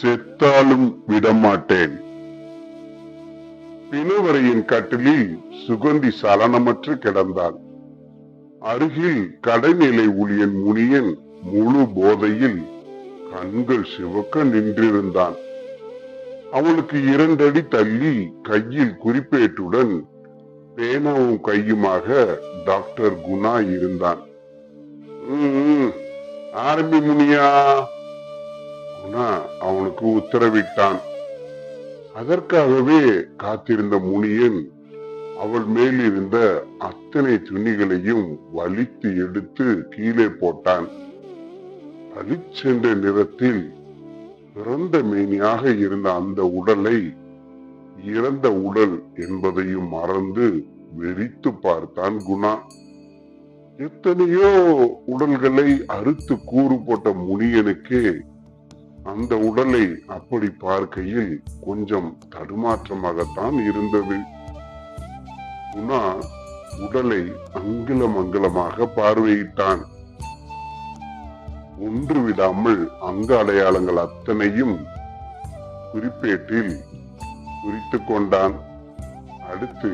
செத்தாலும் விடமாட்டேன். பிணவரையின் கட்டிலில் சுகந்தி சலனமற்று கிடந்தான். அருகில் கடைநிலை ஊழியன் முனியன் முழு போதையில் கண்கள் சிவக்க நின்றிருந்தான். அவனுக்கு இரண்டடி தள்ளி கையில் குறிப்பேட்டுடன் பேனாவும் கையுமாக டாக்டர் குணா இருந்தான். ஆரம்பி முனியா. குணா அவனுக்கு உத்தரவிட்டான். அதற்காகவே காத்திருந்த முனியன் அவள் மேல் இருந்த அத்தனை துணிகளையும் வலித்து எடுத்து கீழே போட்டான். பளிச்சென்ற நிறத்தில் பிறந்த மேனியாக இருந்த அந்த உடலை இறந்த உடல் என்பதையும் மறந்து வெறித்து பார்த்தான் குணா. எத்தனையோ உடல்களை அறுத்து கூறு போட்ட முனியனுக்கே அந்த உடலை அப்படி பார்க்கையில் கொஞ்சம் தடுமாற்றமாகத்தான் இருந்தது. குணா உடலை அங்கிலம் அங்கிலமாக பார்வையிட்டான். ஒன்று விடாமல் அங்க அடையாளங்கள் அத்தனையும் குறிப்பேட்டில் குறித்துக் கொண்டான். அடுத்து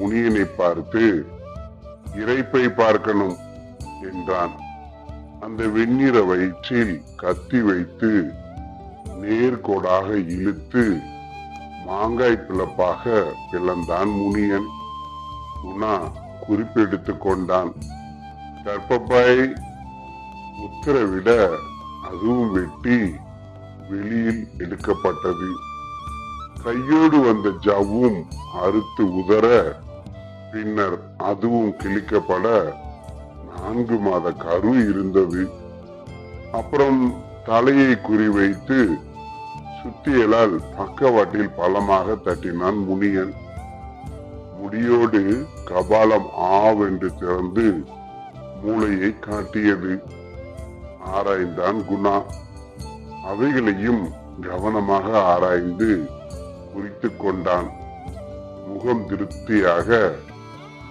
முனியனை பார்த்து இறைப்பை பார்க்கணும் என்றான். அந்த வெண்ணிற வயிற்றில் கத்தி வைத்து நேர்கோடாக இழுத்து மாங்காய் பிளப்பாக பிளந்தான் முனியன். குணா குறிப்பெடுத்து கொண்டான். கற்பப்பாய் உத்தரவிட அதுவும் வெட்டி வெளியில் எடுக்கப்பட்டது. கையோடு வந்த ஜவ்வும் அறுத்து உதற பின்னர் அதுவும் கிழிக்கப்பட நான்கு மாத கரு இருந்தது. அப்புறம் தலையை குறிவைத்து சுத்தியலால் பக்கவாட்டில் பலமாக தட்டினான் முனியன். முடியோடு கபாலம் ஆவென்று திறந்து மூளையை காட்டியது. ஆராய்ந்தான் குணா. அவைகளையும் கவனமாக ஆராய்ந்து குறித்து கொண்டான். முகம் திருப்தியாக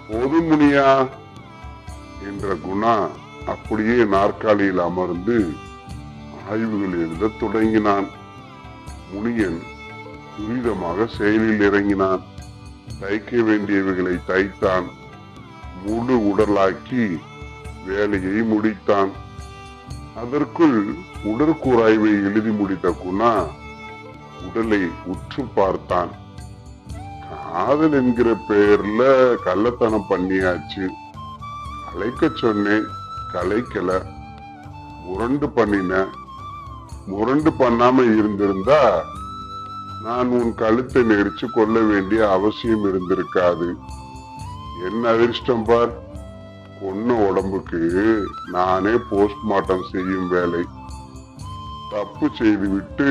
போதும் முனியா என்ற குணா அப்படியே நாற்காலியில் அமர்ந்து ஆய்வுகள் எழுத தொடங்கினான். முனியன் துரிதமாக செயலில் இறங்கினான். தைக்க வேண்டியவைகளை தைத்தான். முழு உடலாக்கி வேலையை முடித்தான். அதற்குள் உடற்கூராய்வை எழுதி முடித்த குணா உடலை உற்று பார்த்தான். காதல் என்கிற பெயர்ல கள்ளத்தனம் பண்ணியாச்சு. கலைக்க சொன்னேன் கலைக்கல. உரண்டு பண்ணின முரண்டு பண்ணாம இருந்திருந்தா நான் உன் கழுத்தை நெரிச்சு கொள்ள வேண்டிய அவசியம் இருந்திருக்காது. என்ன அதிர்ஷ்டம் பார்? கொன்ன உடம்புக்கு நானே போஸ்ட்மார்ட்டம் செய்யும் வேலை. தப்பு செய்துவிட்டு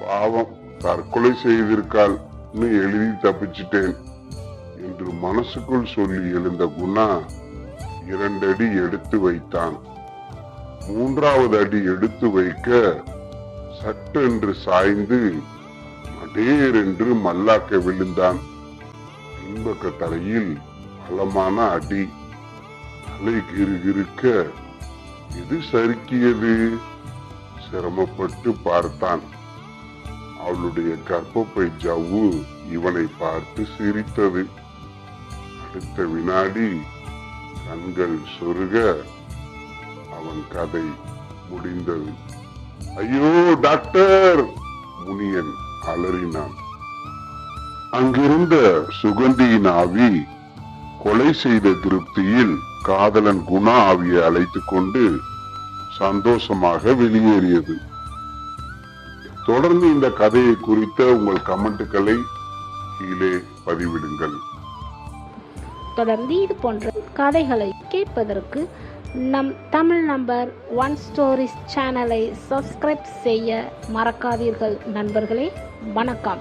பாவம் தற்கொலை செய்திருக்காள்னு எழுதி தப்பிச்சிட்டேன் என்று மனசுக்குள் சொல்லி எழுந்த குணா இரண்டடி எடுத்து வைத்தான். மூன்றாவது அடி எடுத்து வைக்க சட்டென்று சாய்ந்து மடேர் என்று மல்லாக்க விழுந்தான். பின்பக்க தலையில் பலமான அடி. தலை கிருகிருக்க எது சறுக்கியது? சிரமப்பட்டு பார்த்தான். அவளுடைய கர்ப்பப்பை ஜவ்வு இவனை பார்த்து சிரித்தது. அடுத்த வினாடி கண்கள் சொருக அவன் கதை முடிந்தது. ஐயோ டாக்டர்! முனியன் அலறினான். அங்கிருந்த சுகந்தியின் ஆவி கொலை செய்த திருப்தியில் காதலன் குணா ஆவியை அழைத்துக் கொண்டு சந்தோஷமாக வெளியேறியது. தொடர்ந்து இந்த கதையை குறித்த உங்கள் கமெண்ட்டுகளை கீழே பதிவிடுங்கள். தொடர்ந்து இது போன்ற கதைகளை கேட்பதற்கு நம் தமிழ் நம்பர் ஒன் ஸ்டோரிஸ் சேனலை சப்ஸ்கிரைப் செய்ய மறக்காதீர்கள். நண்பர்களே வணக்கம்.